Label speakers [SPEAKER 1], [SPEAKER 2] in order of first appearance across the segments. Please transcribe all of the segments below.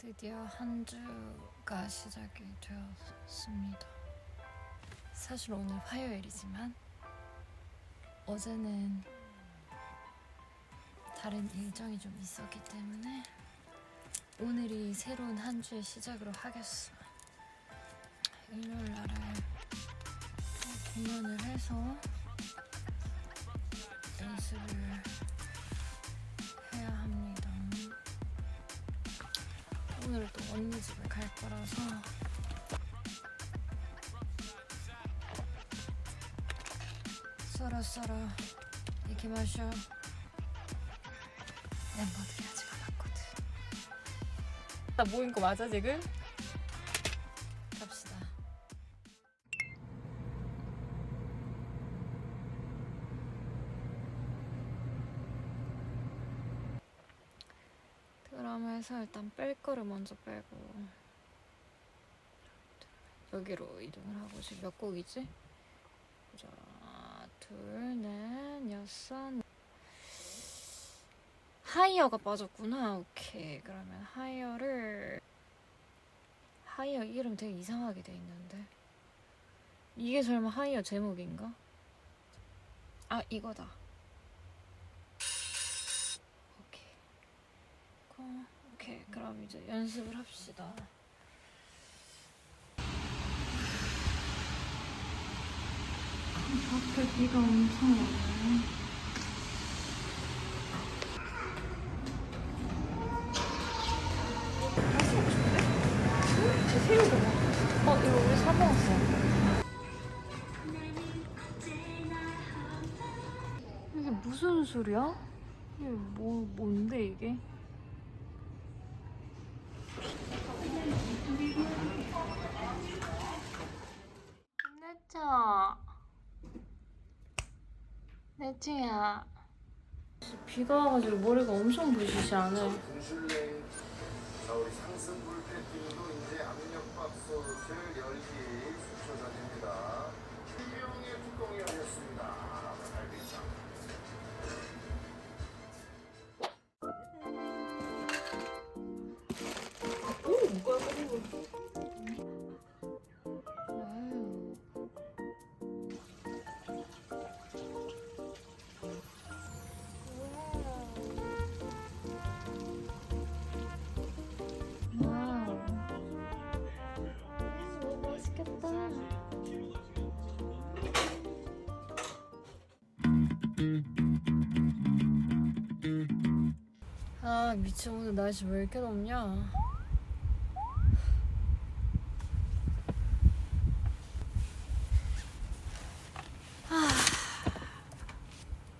[SPEAKER 1] 드디어 한 주가 시작이 되었습니다. 사실 오늘 화요일이지만 어제는 다른 일정이 좀 있었기 때문에 오늘이 새로운 한 주의 시작으로 하겠어. 일요일 날에 공연을 해서 연습을 오늘 또 언니 집에 갈 거라서. 썰어 썰어 이렇게 마셔. 멤버들이 아직 안 왔거든. 나 모인 거 맞아 지금? 드라마에서 일단 뺄 거를 먼저 빼고. 여기로 이동을 하고 지금 몇 곡이지? 자, 둘, 넷, 여섯 하이어가 빠졌구나. 오케이. 그러면 하이어를 하이어 이름 되게 이상하게 돼 있는데. 이게 설마 하이어 제목인가? 아 이거다 오케이 어, 오케이 그럼 이제 연습을 합시다 밖에 비가 엄청 오네 어 이거 우리 사 먹었어 이게 무슨 소리야? 이게 뭐 뭔데 이게? 내찌야 비가 와가지고 머리가 엄청
[SPEAKER 2] 불패팀도 이제 압력밥솥을 열기 수초전입니다. 투명의 뚜껑이 열렸습니다.
[SPEAKER 1] 미쳐 오늘 날씨 왜 이렇게 덥냐?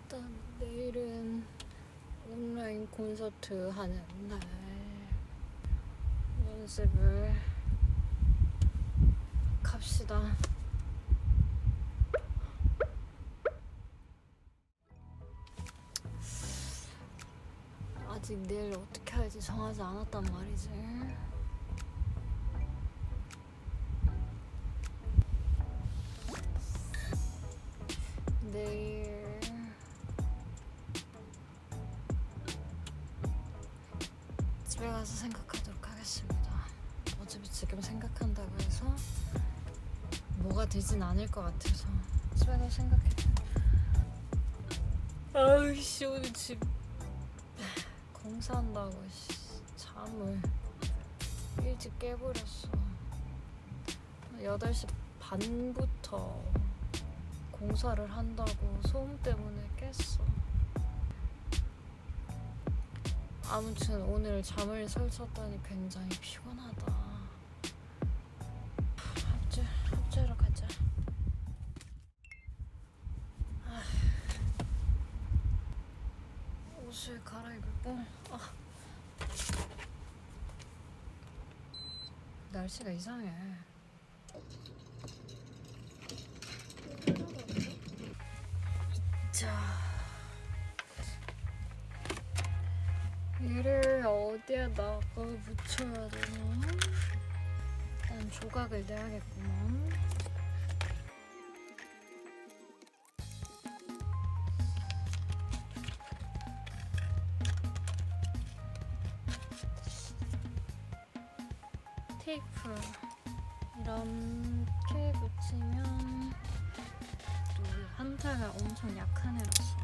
[SPEAKER 1] 일단 내일은 온라인 콘서트 하는 날 연습을 갑시다. 아직 내일 어떻게 할지 정하지 않았단 말이지. 내일 집에 가서 생각하도록 하겠습니다. 어차피 지금 생각한다고 해서 뭐가 되진 않을 것 같아서 집에 가서 생각해. 아이씨 오늘 집 공사한다고 씨, 잠을 일찍 깨버렸어. 8시 반부터 공사를 한다고 소음 때문에 깼어. 아무튼 오늘 잠을 설쳤더니 굉장히 피곤하다. 날씨가 이상해. 자. 얘를 어디에다가 붙여야 되나? 일단 조각을 내야겠구만. 테이프 이렇게 붙이면 또 한타가 엄청 약한 애라서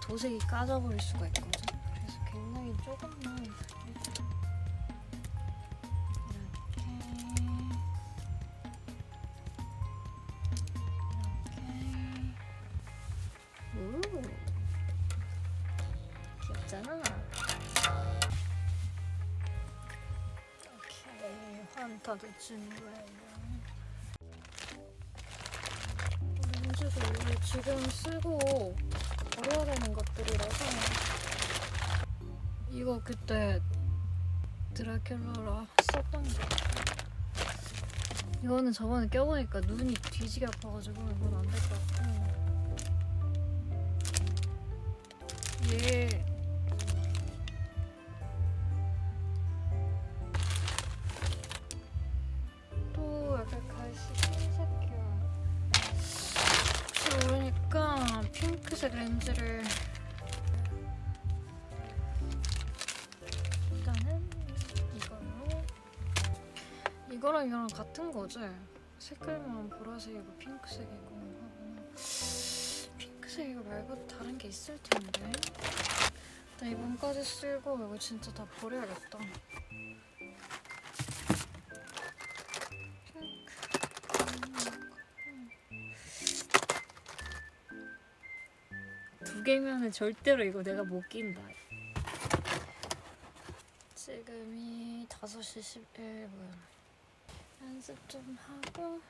[SPEAKER 1] 도색이 까져버릴 수가 있거든. 그래서 굉장히 조금만 오케이 환타도 준비해요. 렌즈도 지금 쓰고 버려야 되는 것들이라서 이거 그때 드라큘라라 썼던 거. 이거는 저번에 껴보니까 눈이 뒤지게 아파가지고 이건 안 될 것 같고. 얘 렌즈를 일단은 이걸로. 이거랑 이거랑 같은 거지? 색깔만 보라색이고 핑크색이고 하고 핑크색 이거 말고 다른 게 있을 텐데. 일단 이번까지 쓰고 이거 진짜 다 버려야겠다 두 개면은 절대로 이거 내가 못 낀다. 지금이 5시 11분. 연습 좀 하고.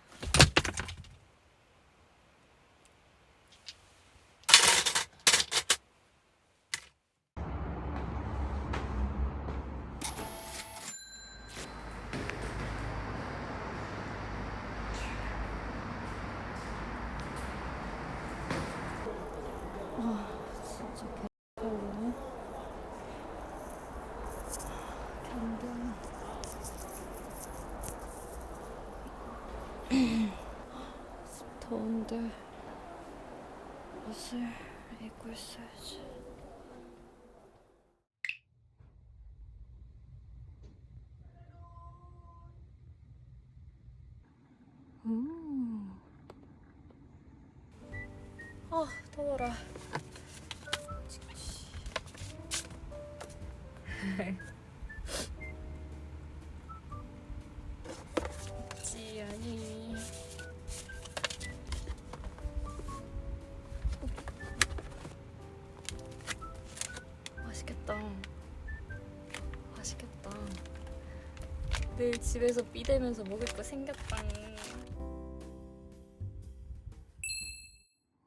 [SPEAKER 1] 더운데 옷을 입고 있어야지. 음. 아 더워라. 내일 집에서 비대면서 먹을 거 생겼다.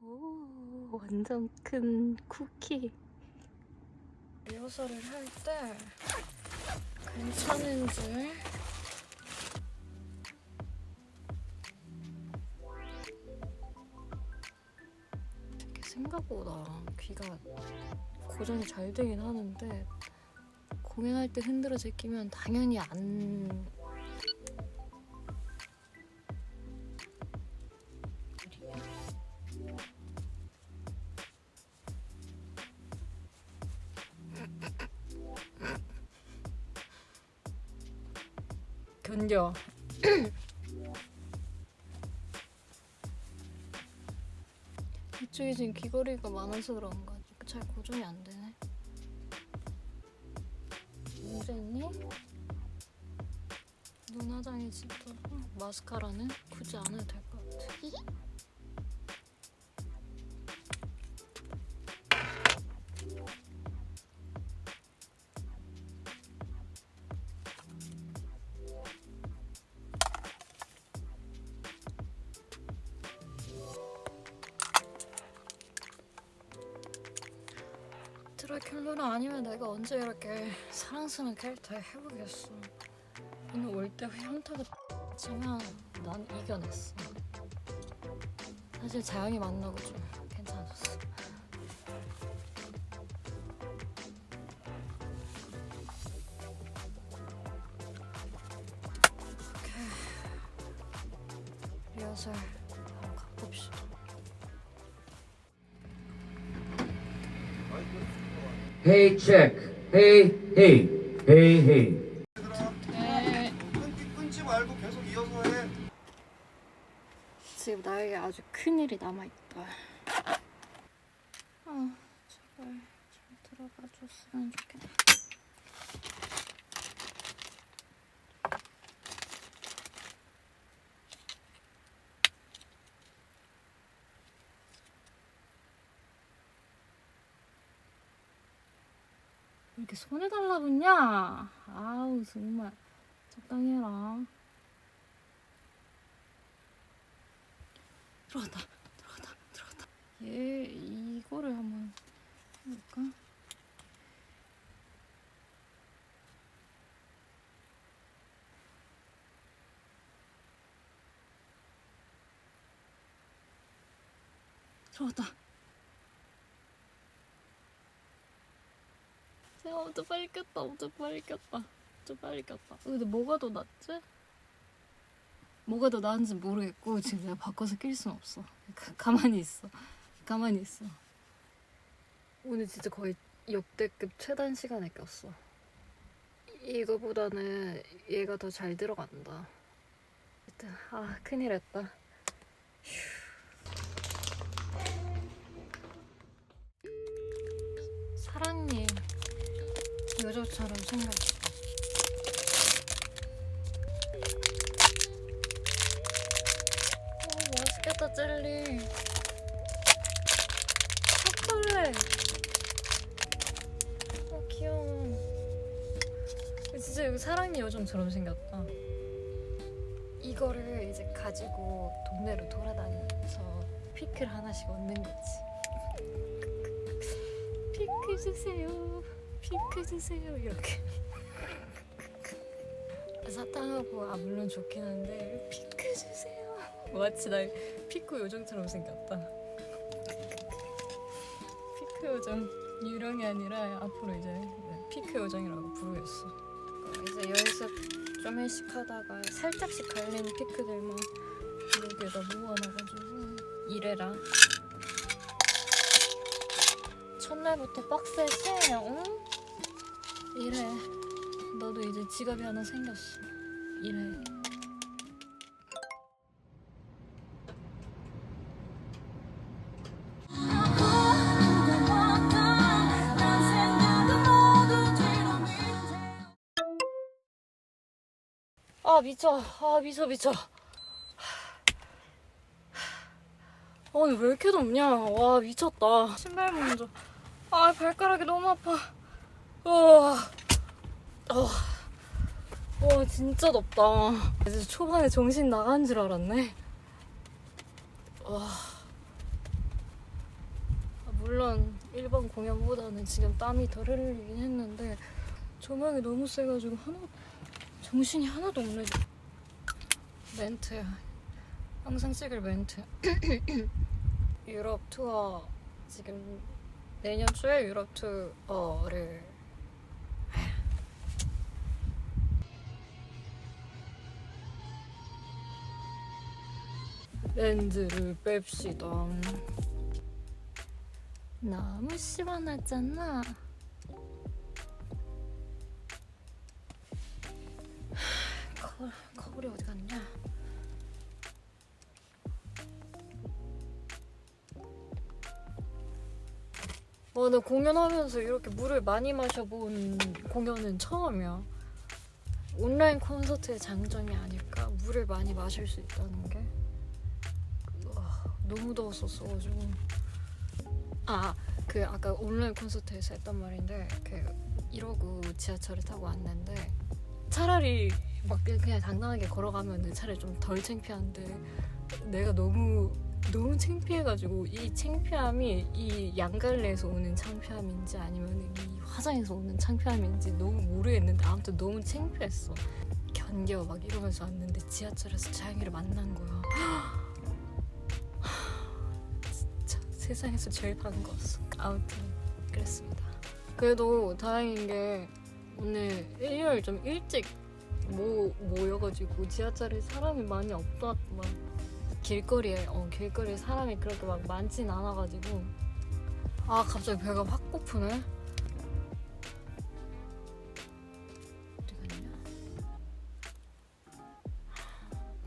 [SPEAKER 1] 오 완전 큰 쿠키. 리허설을 할 때 괜찮은지 되게 생각보다 귀가 고정이 잘 되긴 하는데 공연할 때 흔들어져 끼면 당연히 안 견뎌. 이쪽에 지금 귀걸이가 많아서 그런 거지. 잘 고정이 안 되네. 문제니? 눈 화장이 진짜 마스카라는 굳이 안 해도 될 것 같아. 언제 이렇게 사랑스러운 캐릭터 해보겠어. 오늘 올때 현타가 지만 난 이겨냈어. 사실 자연이 만나고 좀 괜찮았어. 오케이. 리허설 한번 가봅시다.
[SPEAKER 3] Hey, check. 헤이 헤이 헤이 헤이
[SPEAKER 1] 네. 끊기 끊지 말고 계속 이어서 해. 지금 나에게 아주 큰 일이 남아 있다. 아, 제발 좀 들어봐 줬으면 좋겠다. 이렇게 손에 달라붙냐? 아우 정말 적당히 해라. 들어간다, 들어간다, 들어간다. 얘 이거를 한번 해볼까? 들어갔다. 제가 엄청 빨리 꼈다, 엄청 빨리 꼈다. 좀 빨리 꼈다. 근데 뭐가 더 낫지? 뭐가 더 나은지 모르겠고 지금 내가 바꿔서 낄 수는 없어. 가, 가만히 있어. 가만히 있어. 오늘 진짜 거의 역대급 최단 시간에 꼈어. 이거보다는 얘가 더 잘 들어간다. 일단 아 큰일 했다. 휴. 사랑님 여자처럼 생겼어. 어, 맛있겠다 젤리. 초콜릿. 어 귀여워. 진짜 여기 사랑니 요정처럼 생겼다. 이거를 이제 가지고 동네로 돌아다니면서 피클 하나씩 얻는 거지. 피클 주세요 피클 주세요 이렇게 사탕하고 아 물론 좋긴 한데 피클 주세요 마치 나 피크 요정처럼 생겼다. 피크 요정 유령이 아니라 앞으로 이제 피크 요정이라고 부르겠어. 이제 연습 좀 일씩 하다가 살짝씩 갈리는 피크들만 여기에다 모아놔가지고 이래라. 첫날부터 빡세지? 응? 이래. 너도 이제 지갑이 하나 생겼어. 이래. 아 미쳐. 아 미쳐 미쳐. 아니 왜 이렇게 덥냐? 와 미쳤다. 신발 먼저. 아 발가락이 너무 아파 와, 어, 와 진짜 덥다 이제 초반에 정신 나간 줄 알았네 와 아, 물론 일반 공연보다는 지금 땀이 덜 흘리긴 했는데 조명이 너무 세가지고 하나 정신이 하나도 없네. 멘트. 항상 찍을 멘트. 유럽 투어 지금 내년 초에 유럽 투어를 렌즈를 뺍시다. 너무 시원하잖아. 거울, 거울이 어디 갔냐? 어, 나 공연하면서 이렇게 물을 많이 마셔본 공연은 처음이야. 온라인 콘서트의 장점이 아닐까? 물을 많이 마실 수 있다는 게. 너무 더웠었어가지고. 아, 그 아까 온라인 콘서트에서 했던 말인데, 그 이러고 지하철을 타고 왔는데 차라리 막 그냥 당당하게 걸어가면 차라리 좀 덜 창피한데 내가 너무 너무 창피해가지고 이 창피함이 이 양갈래에서 오는 창피함인지 아니면 이 화장에서 오는 창피함인지 너무 모르겠는데 아무튼 너무 창피했어 견뎌 막 이러면서 왔는데 지하철에서 자영이를 만난 거야 세상에서 제일 반가웠어 아무튼 그랬습니다. 그래도 다행인 게 오늘 일요일 좀 일찍 모, 모여가지고 지하철에 사람이 많이 없었만 길거리에 어 길거리에 사람이 그렇게 막 많진 않아가지고. 아 갑자기 배가 확 고프네.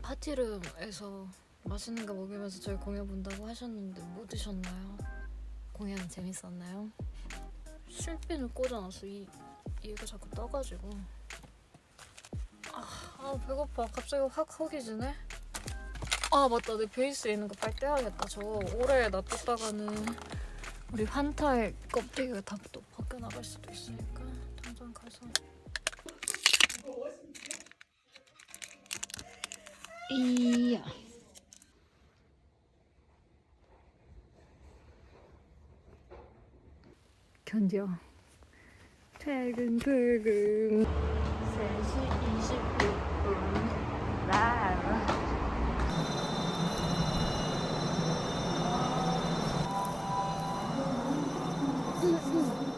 [SPEAKER 1] 파티룸에서 맛있는 거 먹으면서 저희 공연 본다고 하셨는데 뭐 드셨나요? 공연 재밌었나요? 실핀을 꽂아놨어 이 얘가 자꾸 떠가지고. 아, 아 배고파. 갑자기 확 허기지네? 아 맞다. 내 베이스에 있는 거 빨리 떼야겠다 저 오래 놔뒀다가는 우리 환타의 껍데기가 다 또 벗겨 나갈 수도 있으니까 당장 가서. 이야 견뎌. 퇴근퇴근. 3시 26분 라이브 응, 응.